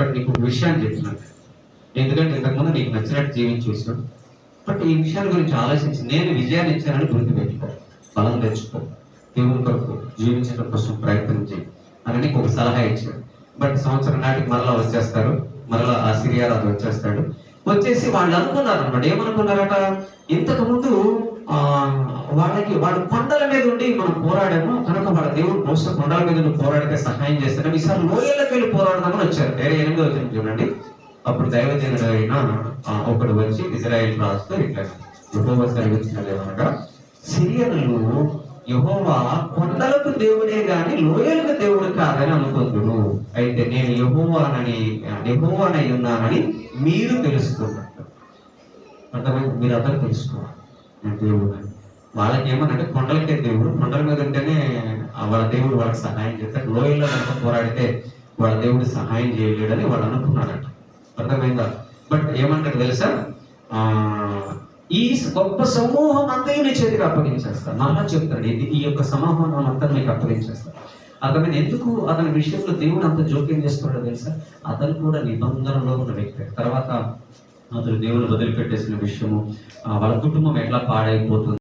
But నీకు ఒక విషయాన్ని చెప్తున్నాను ఎందుకంటే ఇంతకుముందు నీకు నచ్చినట్టు జీవించి చూసాను. బట్ ఈ విషయాల గురించి ఆలోచించి నేను విజయాన్ని ఇచ్చానని గుర్తుపెట్టుకో. బలం తెచ్చుకో. దేవుని కొరకు జీవించడం కోసం ప్రయత్నం చేయి. అని నీకు ఒక సలహా ఇచ్చాడు బట్ సంవత్సరం నాటికి మరలా వచ్చేస్తారు. మరలా ఆ అది వచ్చేస్తాడు. వచ్చేసి వాళ్ళు అనుకున్నారు అనమాట ఏమనుకున్నారట? ఇంతకు ముందు వాళ్ళకి వాళ్ళు కొండల మీద ఉండి మనం పోరాడాము. కనుక వాళ్ళ దేవుడు బహుశా కొండల మీద నువ్వు పోరాడితే సహాయం చేస్తాను ఈసారి లోయలకు వెళ్ళి పోరాడదామని వచ్చారు. వేరే ఎనిమిది వచ్చిన చూడండి. అప్పుడు దైవజనుడైన ఒకడు వచ్చి ఇజ్రాయెల్ రాజుతో ఇట్లా యహోవా సెలవిచ్చినది సిరియనులు యహోవా కొండలకు దేవుడే గాని లోయలకు దేవుడు కాదని అనుకుందును అయితే నేను యహోవానని యహోవానై ఉన్నానని మీరు తెలుసుకున్నట్టు. అర్థమైంది? మీరు అందరూ తెలుసుకోవాలి. దేవుడు వాళ్ళకి ఏమనంటే కొండలకే దేవుడు. కొండల మీద ఉంటేనే వాళ్ళ దేవుడు వాళ్ళకి సహాయం చేస్తాడు. లోయల్లో కనుక పోరాడితే వాళ్ళ దేవుడు సహాయం చేయలేడని వాళ్ళు అనుకున్నారట. అర్థమైందా? బట్ ఏమంటారు తెలుసా? ఆ ఈ గొప్ప సమూహం అంతా నీ చేతికి అప్పగించేస్తాను మళ్ళా చెప్తాడు. ఇది ఈ యొక్క సమూహం అంతా మీకు అప్పగించేస్తాను అతను ఎందుకు అతని విషయంలో దేవుడు అంత జోక్యం చేస్తున్నాడో తెలుసా? అతను కూడా నిబంధనలో ఉన్న వ్యక్తి. తర్వాత అతను దేవుని వదిలిపెట్టేసిన విషయము. వాళ్ళ కుటుంబం ఎట్లా పాడైపోతుంది?